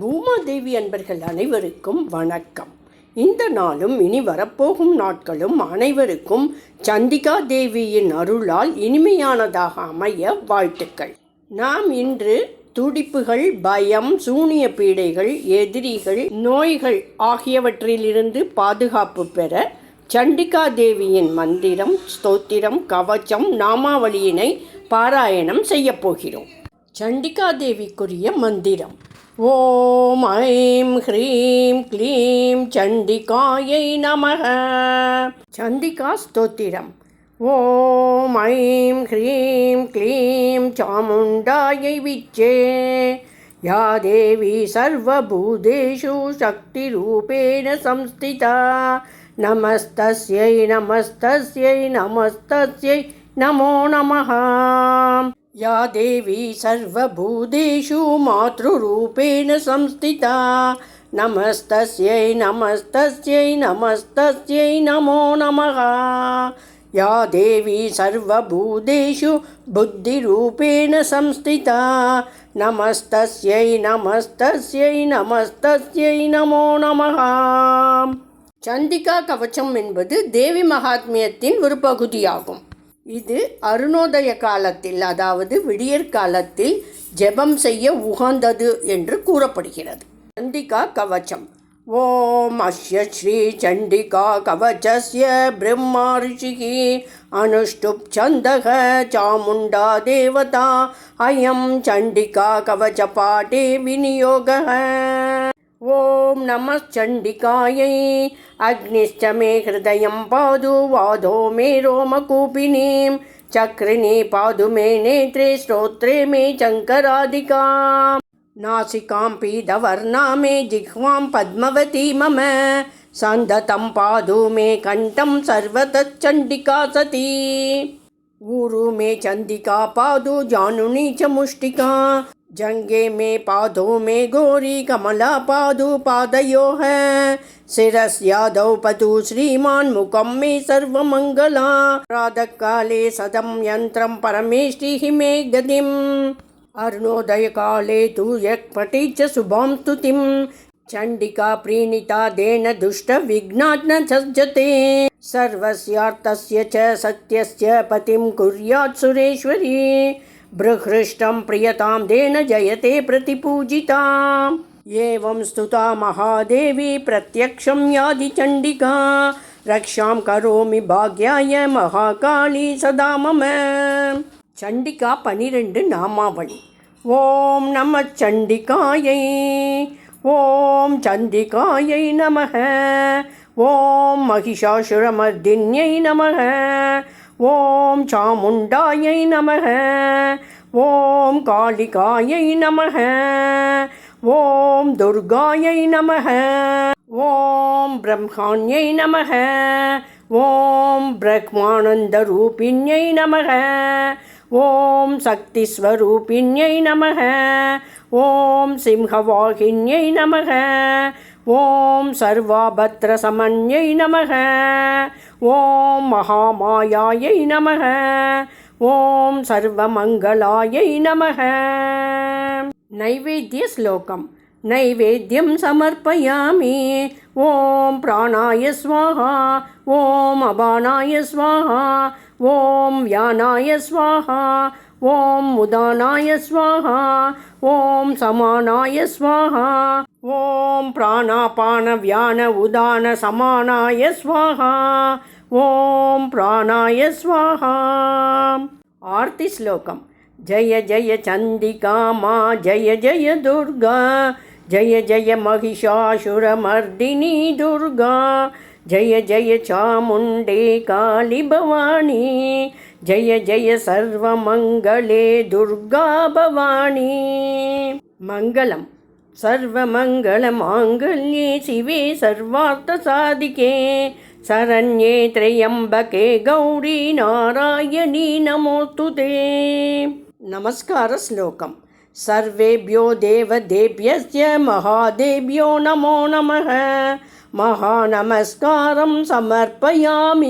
பூமாதேவி அன்பர்கள் அனைவருக்கும் வணக்கம். இந்த நாளும் இனி வரப்போகும் நாட்களும் அனைவருக்கும் சந்திகா தேவியின் அருளால் இனிமையானதாக அமைய வாழ்த்துக்கள். நாம் இன்று துடிப்புகள் பயம் சூனிய பீடைகள் எதிரிகள் நோய்கள் ஆகியவற்றிலிருந்து பாதுகாப்பு பெற சண்டிகா தேவியின் மந்திரம் ஸ்தோத்திரம் கவச்சம் நாமாவளியினை பாராயணம் செய்யப் போகிறோம். சண்டிகா தேவிக்குரிய மந்திரம். ॐ ऐं ह्रीं क्लीं चण्डिकायै नमः। चण्डिकास्तोतिरम् ॐ ऐं ह्रीं क्लीं चामुण्डायै विच्चे या देवी सर्वभूतेषु शक्तिरूपेण संस्थिता। नमस्तस्यै नमस्तस्यै नमस्तस्यै नमो नमः। या देवी सर्वभूतेषु मातृरूपेण संस्थिता नमस्तस्यै नमस्तस्यै नमस्तस्यै नमो नमः या देवी सर्वभूतेषु बुद्धिरूपेण संस्थिता नमस्तस्यै नमस्तस्यै नमस्तस्यै नमो நமः சந்திகா கவச்சம் என்பது தேவி மகாத்மியத்தின் ஒரு பகுதியாகும் இது அருணோதய காலத்தில் அதாவது விடியற் காலத்தில் ஜெபம் செய்ய உகந்தது என்று கூறப்படுகிறது. சண்டிகா கவச்சம். ஓம் அஸ்ய ஸ்ரீ சண்டிகா கவச்சஸ்ய பிரம்மா ரிஷிகி அனுஷ்டுப் சந்தக சாமுண்டா தேவதா. அயம் சண்டிகா கவச்ச பாட்டே விநியோகः ॐ नमः चण्डिकायै। अग्निश्च मे हृदयं पादु वादो मे रोमकूपिनीं। चक्रिणी पादु मे नेत्रे श्रोत्रे मे चङ्करादिका नासिकां पीतवर्णा मे जिह्वां पद्मवती मम। सन्दतं पादु मे कण्ठं सर्वतच्चण्डिका सती। ऊरु मे चण्डिका पादु जानुनी च मुष्टिका जङ्गे मे पादौ मे गौरी कमला पादु पादयोः शिरस्यादौ पतु श्रीमान् मुखं मे सर्वमङ्गला। प्रातःकाले सदं यन्त्रं परमेष्टिः मे गतिम्। अरुणोदयकाले तु यः पठि च शुभां स्तुतिं चण्डिका प्रीणिता देन दुष्टविघ्नात् न सज्जते। सर्वस्यार्थस्य च सत्यस्य पतिं कुर्यात् सुरेश्वरी बृहृष्टं प्रियतां देन जयते प्रतिपूजिता एवं स्तुता महादेवी प्रत्यक्षं यादि चण्डिका रक्षां करोमि भाग्याय महाकाली सदा मम சண்டிகா பனிரெண்டு நாமாவளி ஓம் நம சண்டிகாயை ஓம் சண்டிகாயை நமக ஓம் மகிஷாசுரமர்தின்யை நமக ஓம் சாமுண்டாயை நமக. ஓம் காளிகாயை நமக. ஓம் துர்காயை நமக. ஓம் பிரம்மாண்யை நமக. ஓம் பிரக்மானந்த பிரக்மானந்தரூபிண்யை நமக. ஓம் சக்திஸ்வரூபிண்யை நமக. ஓம் சிம்ஹவாகின்யை நமக. ஓம் சர்வாபத்ரசமன்யை நமக ஓம் மகாமாயாயை நமக ஓம் சர்வமங்களாயை நமக நைவேத்திய ஸ்லோகம் नैवेद्यं समर्पयामि ॐ प्राणाय स्वाहा ॐ अबानाय स्वाहा ॐ व्यानाय स्वाहा ॐ उदानाय स्वाहा ॐ समानाय स्वाहा ॐ प्राणापानव्यान उदानसमानाय स्वाहा ॐ प्राणाय स्वाहा। आर्तिश्लोकम् जय जय चण्डिका मा जय जय दुर्गा जय जय महिषासुरमर्दिनी दुर्गा जय जय चामुण्डे काली भवानी जय जय सर्वमङ्गले दुर्गा भवानी मङ्गलं सर्वमङ्गलमाङ्गल्ये शिवे सर्वार्थसाधिके शरण्ये त्र्यम्बके गौरी नारायणी नमोऽस्तु ते नमस्कारश्लोकं सर्वेभ्यो देवदेभ्यस्य महादेव्यो नमो नमः महानमस्कारं समर्पयामि